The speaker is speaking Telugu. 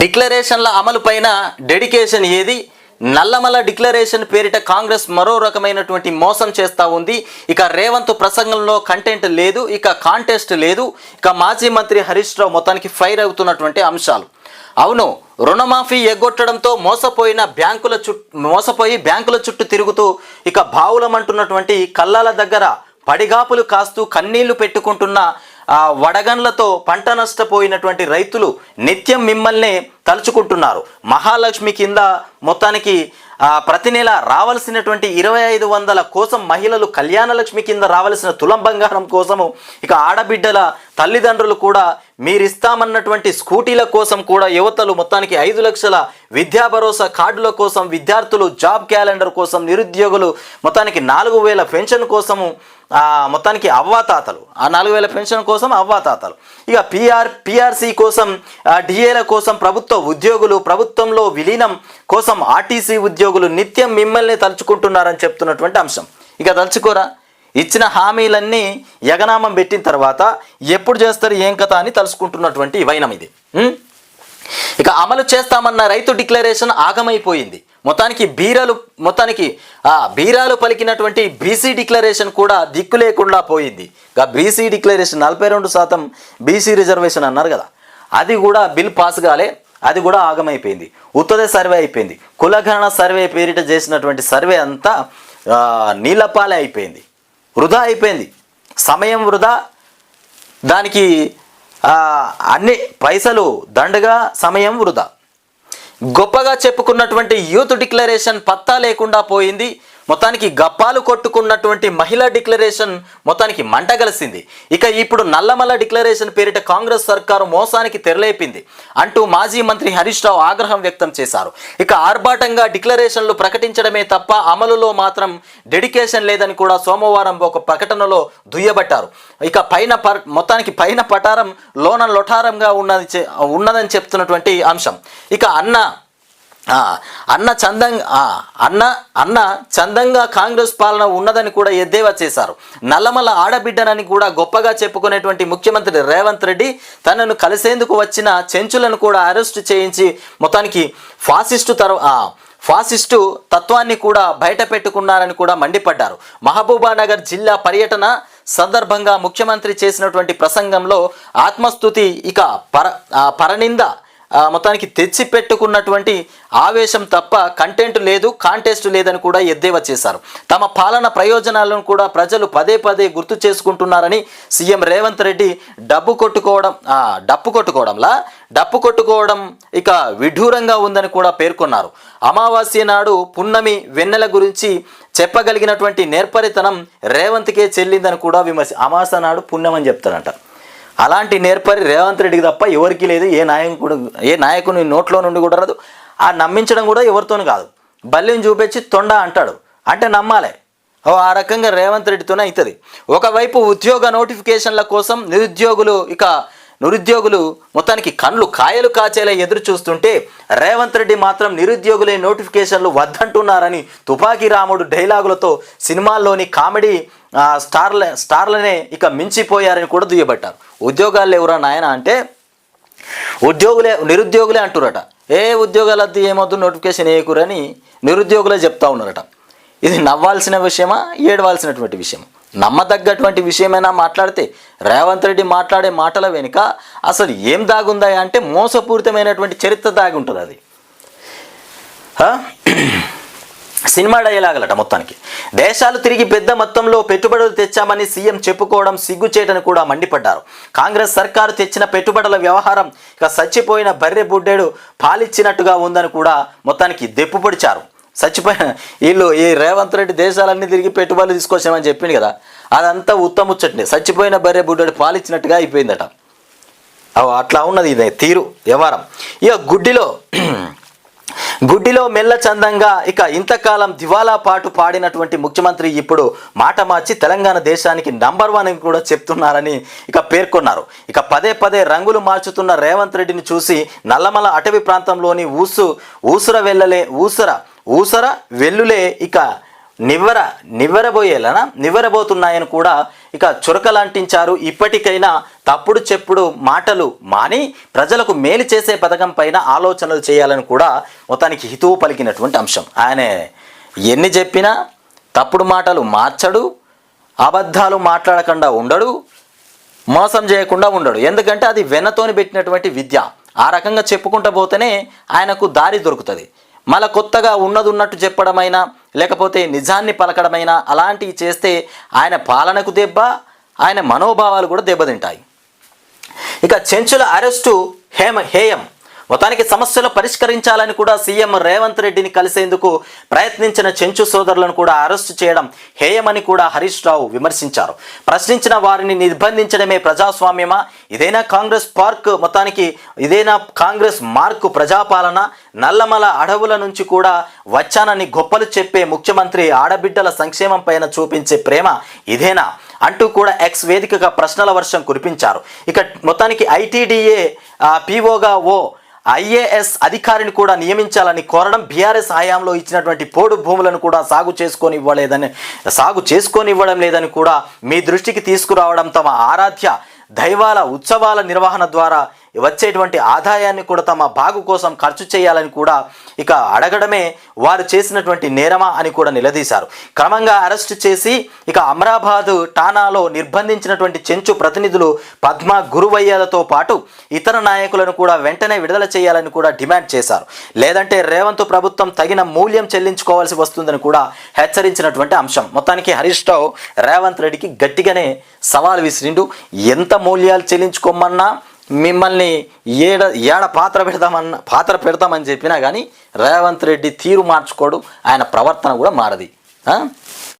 డిక్లరేషన్ల అమలు పైన డెడికేషన్ ఏది? నల్లమల డిక్లరేషన్ పేరిట కాంగ్రెస్ మరో రకమైనటువంటి మోసం చేస్తూ ఉంది. ఇక రేవంత్ ప్రసంగంలో కంటెంట్ లేదు ఇక కాంటెస్ట్ లేదు. ఇక మాజీ మంత్రి హరీష్ రావు మొత్తానికి ఫైర్ అవుతున్నటువంటి అంశాలు. అవును రుణమాఫీ ఎగ్గొట్టడంతో మోసపోయిన బ్యాంకుల చుట్టూ మోసపోయి బ్యాంకుల చుట్టూ తిరుగుతూ ఇక బావులమంటున్నటువంటి కళ్ళాల దగ్గర పడిగాపులు కాస్తూ కన్నీళ్ళు పెట్టుకుంటున్న ఆ వడగన్లతో పంట నష్టపోయినటువంటి రైతులు నిత్యం మిమ్మల్ని తలుచుకుంటున్నారు. మహాలక్ష్మి కింద మొత్తానికి ప్రతి నెల రావాల్సినటువంటి ఇరవై ఐదు వందల కోసం మహిళలు కళ్యాణలక్ష్మి కింద రావాల్సిన తులం బంగారం కోసము ఇక ఆడబిడ్డల తల్లిదండ్రులు కూడా మీరిస్తామన్నటువంటి స్కూటీల కోసం కూడా యువతలు మొత్తానికి ఐదు లక్షల విద్యా భరోసా కార్డుల కోసం విద్యార్థులు జాబ్ క్యాలెండర్ కోసం నిరుద్యోగులు మొత్తానికి నాలుగు వేల పెన్షన్ కోసము మొత్తానికి అవ్వాతాతలు. ఆ నాలుగు వేల పెన్షన్ కోసం అవ్వాతాతలు. ఇక పిఆర్ పిఆర్సీ కోసం డిఏల కోసం ప్రభుత్వ ఉద్యోగులు ప్రభుత్వంలో విలీనం కోసం ఆర్టీసీ ఉద్యోగులు నిత్యం మిమ్మల్ని తలుచుకుంటున్నారని చెప్తున్నటువంటి అంశం. ఇక తలుచుకోరా? ఇచ్చిన హామీలన్నీ యగనామం పెట్టిన తర్వాత ఎప్పుడు చేస్తారు ఏం కథ అని తలుచుకుంటున్నటువంటి వైనం ఇది. ఇక అమలు చేస్తామన్న రైతు డిక్లరేషన్ ఆగమైపోయింది. మొత్తానికి బీరాలు మొత్తానికి ఆ బీరాలు పలికినటువంటి బీసీ డిక్లరేషన్ కూడా దిక్కు లేకుండా పోయింది. ఇక బీసీ డిక్లరేషన్ నలభై రెండు శాతం బీసీ రిజర్వేషన్ అన్నారు కదా. అది కూడా బిల్ పాస్ కాలే అది కూడా ఆగమైపోయింది. ఉత్తదే సర్వే అయిపోయింది. కులగణన సర్వే పేరిట చేసినటువంటి సర్వే అంతా నీళ్ళపాలే అయిపోయింది. వృధా అయిపోయింది. సమయం వృధా. దానికి అన్ని పైసలు దండగా సమయం వృధా. గొప్పగా చెప్పుకున్నటువంటి యూత్ డిక్లరేషన్ పత్తా లేకుండా పోయింది. మొత్తానికి గప్పాలు కొట్టుకున్నటువంటి మహిళా డిక్లరేషన్ మొత్తానికి మంట కలిసింది ఇక ఇప్పుడు నల్లమల్ల డిక్లరేషన్ పేరిట కాంగ్రెస్ సర్కారు మోసానికి తెరలేపింది అంటూ మాజీ మంత్రి హరీష్ రావు ఆగ్రహం వ్యక్తం చేశారు. ఇక ఆర్భాటంగా డిక్లరేషన్లు ప్రకటించడమే తప్ప అమలులో మాత్రం డెడికేషన్ లేదని కూడా సోమవారం ఒక ప్రకటనలో దుయ్యబట్టారు. ఇక పైన మొత్తానికి పైన పటారం లోన లొఠారంగా ఉన్నది ఉన్నదని చెప్తున్నటువంటి అంశం. ఇక అన్న అన్న చందంగా అన్న అన్న చందంగా కాంగ్రెస్ పాలన ఉన్నదని కూడా ఎద్దేవా చేశారు. నల్లమల ఆడబిడ్డనని కూడా గొప్పగా చెప్పుకునేటువంటి ముఖ్యమంత్రి రేవంత్ రెడ్డి తనను కలిసేందుకు వచ్చిన చెంచులను కూడా అరెస్ట్ చేయించి మొత్తానికి ఫాసిస్టు తర ఫాసిస్టు తత్వాన్ని కూడా బయట పెట్టుకున్నారని కూడా మండిపడ్డారు. మహబూబానగర్ జిల్లా పర్యటన సందర్భంగా ముఖ్యమంత్రి చేసినటువంటి ప్రసంగంలో ఆత్మస్థుతి ఇక పర పరనింద మొత్తానికి తెచ్చి పెట్టుకున్నటువంటి ఆవేశం తప్ప కంటెంట్ లేదు కాంటెస్ట్ లేదని కూడా ఎద్దేవా చేశారు. తమ పాలన ప్రయోజనాలను కూడా ప్రజలు పదే పదే గుర్తు చేసుకుంటున్నారని సీఎం రేవంత్ రెడ్డి డబ్బు కొట్టుకోవడం డప్పు కొట్టుకోవడంలా డప్పు కొట్టుకోవడం ఇక విడ్డూరంగా ఉందని కూడా పేర్కొన్నారు. అమావాస్య నాడు పున్నమి వెన్నెల గురించి చెప్పగలిగినటువంటి నేర్పరితనం రేవంత్కే చెల్లిందని కూడా విమర్శ అమావాస్య నాడు పుణ్యమని అని చెప్తారంట. అలాంటి నేర్పరి రేవంత్ రెడ్డికి తప్ప ఎవరికి లేదు. ఏ నాయకుడు ఏ నాయకుని నోట్లో నుండి కూడా రాదు. ఆ నమ్మించడం కూడా ఎవరితోనూ కాదు. బల్లిని చూపించి తొండ అంటాడు. అంటే నమ్మాలి. ఓ ఆ రకంగా రేవంత్ రెడ్డితోనే అవుతుంది ఒకవైపు ఉద్యోగ నోటిఫికేషన్ల కోసం నిరుద్యోగులు ఇక నిరుద్యోగులు మొత్తానికి కళ్ళు కాయలు కాచేలా ఎదురు చూస్తుంటే రేవంత్ రెడ్డి మాత్రం నిరుద్యోగులే నోటిఫికేషన్లు వద్దంటున్నారని తుపాకీ రాముడు డైలాగులతో సినిమాల్లోని కామెడీ స్టార్ల స్టార్లనే ఇక మించిపోయారని కూడా దుయ్యబట్టారు. ఉద్యోగాలు ఎవరా నాయన అంటే ఉద్యోగులే నిరుద్యోగులే అంటురట ఏ ఉద్యోగాలు వద్దు ఏమొద్దు నోటిఫికేషన్ వేయకురని నిరుద్యోగులే చెప్తా ఉన్నారట. ఇది నవ్వాల్సిన విషయమా ఏడవాల్సినటువంటి విషయం నమ్మదగ్గటువంటి విషయమైనా మాట్లాడితే రేవంత్ రెడ్డి మాట్లాడే మాటల వెనుక అసలు ఏం దాగుందా అంటే మోసపూరితమైనటువంటి చరిత్ర దాగి ఉంటుంది అది సినిమా డైలాగులట మొత్తానికి. దేశాలు తిరిగి పెద్ద మొత్తంలో పెట్టుబడులు తెచ్చామని సీఎం చెప్పుకోవడం సిగ్గుచేటని కూడా మండిపడ్డారు. కాంగ్రెస్ సర్కారు తెచ్చిన పెట్టుబడుల వ్యవహారం ఇక చచ్చిపోయిన బర్రె బుడ్డేడు పాలిచ్చినట్టుగా ఉందని కూడా మొత్తానికి దెప్పుపొడిచారు. చచ్చిపోయిన వీళ్ళు ఈ రేవంత్ రెడ్డి దేశాలన్నీ తిరిగి పెట్టుబడులు తీసుకొచ్చామని చెప్పింది కదా అదంతా ఉత్తముచ్చట్నే చచ్చిపోయిన బర్రె బుడ్డేడు పాలిచ్చినట్టుగా అయిపోయిందట. అట్లా ఉన్నది ఇది తీరు వ్యవహారం. ఇక గుడ్డిలో గుడ్డిలో మెల్ల చందంగా ఇక ఇంతకాలం దివాలా పాటు పాడినటువంటి ముఖ్యమంత్రి ఇప్పుడు మాట మార్చి తెలంగాణ దేశానికి నంబర్ వన్ అని కూడా చెప్తున్నారని ఇక పేర్కొన్నారు. ఇక పదే పదే రంగులు మార్చుతున్న రేవంత్ రెడ్డిని చూసి నల్లమల అటవీ ప్రాంతంలోని ఊసు ఊసుర వెళ్ళలే ఊసర ఊసర వెల్లులే ఇక నివ్వర నివ్వరబోయేలా నివ్వరబోతున్నాయని కూడా ఇక చురకలంటించారు. ఇప్పటికైనా తప్పుడు చెప్పుడు మాటలు మాని ప్రజలకు మేలు చేసే పథకం పైన ఆలోచనలు చేయాలని కూడా మొత్తానికి హితువు పలికినటువంటి అంశం. ఆయన ఎన్ని చెప్పినా తప్పుడు మాటలు మార్చడు అబద్ధాలు మాట్లాడకుండా ఉండడు మోసం చేయకుండా ఉండడు. ఎందుకంటే అది వెన్నతోని పెట్టినటువంటి విద్య. ఆ రకంగా చెప్పుకుంటూ పోతేనే ఆయనకు దారి దొరుకుతుంది. మళ్ళా కొత్తగా ఉన్నది ఉన్నట్టు చెప్పడమైనా లేకపోతే నిజాన్ని పలకడమైనా అలాంటివి చేస్తే ఆయన పాలనకు దెబ్బ ఆయన మనోభావాలు కూడా దెబ్బతింటాయి. ఇక చెంచుల అరెస్టు హేమ హేయం. మొత్తానికి సమస్యలు పరిష్కరించాలని కూడా సీఎం రేవంత్ రెడ్డిని కలిసేందుకు ప్రయత్నించిన చెంచు సోదరులను కూడా అరెస్టు చేయడం హేయమని కూడా హరీష్ రావు విమర్శించారు. ప్రశ్నించిన వారిని నిర్బంధించడమే ప్రజాస్వామ్యమా? ఇదేనా కాంగ్రెస్ పార్క్? మొత్తానికి ఇదేనా కాంగ్రెస్ మార్కు ప్రజాపాలన? నల్లమల అడవుల నుంచి కూడా వచ్చానని గొప్పలు చెప్పే ముఖ్యమంత్రి ఆడబిడ్డల సంక్షేమం పైన చూపించే ప్రేమ ఇదేనా? అంటూ కూడా ఎక్స్ వేదికగా ప్రశ్నల వర్షం కురిపించారు. ఇక మొత్తానికి ఐటీడీఏ పీఓగా ఓ ఐఏఎస్ అధికారిని కూడా నియమించాలని కోరడం బీఆర్ఎస్ హయాంలో ఇచ్చినటువంటి పోడు భూములను కూడా సాగు చేసుకొని ఇవ్వలేదని సాగు చేసుకొని ఇవ్వడం లేదని కూడా మీ దృష్టికి తీసుకురావడం తమ ఆరాధ్య దైవాల ఉత్సవాల నిర్వహణ ద్వారా వచ్చేటువంటి ఆదాయాన్ని కూడా తమ బాగు కోసం ఖర్చు చేయాలని కూడా ఇక అడగడమే వారు చేసినటువంటి నేరమా అని కూడా నిలదీశారు. క్రమంగా అరెస్టు చేసి ఇక అమరాబాద్ ఠానాలో నిర్బంధించినటువంటి చెంచు ప్రతినిధులు పద్మ గురువయ్యలతో పాటు ఇతర నాయకులను కూడా వెంటనే విడుదల చేయాలని కూడా డిమాండ్ చేశారు. లేదంటే రేవంత్ ప్రభుత్వం తగిన మూల్యం చెల్లించుకోవాల్సి వస్తుందని కూడా హెచ్చరించినటువంటి అంశం. మొత్తానికి హరీష్ రావు రేవంత్ రెడ్డికి గట్టిగానే సవాల్ విసిరిండు. ఎంత మూల్యాలు చెల్లించుకోమన్నా మిమ్మల్ని ఏడ ఏడ పాత్ర పెడతామన్న పాత్ర పెడతామని చెప్పినా కానీ రేవంత్ రెడ్డి తీరు మార్చుకోడు ఆయన ప్రవర్తన కూడా మారది.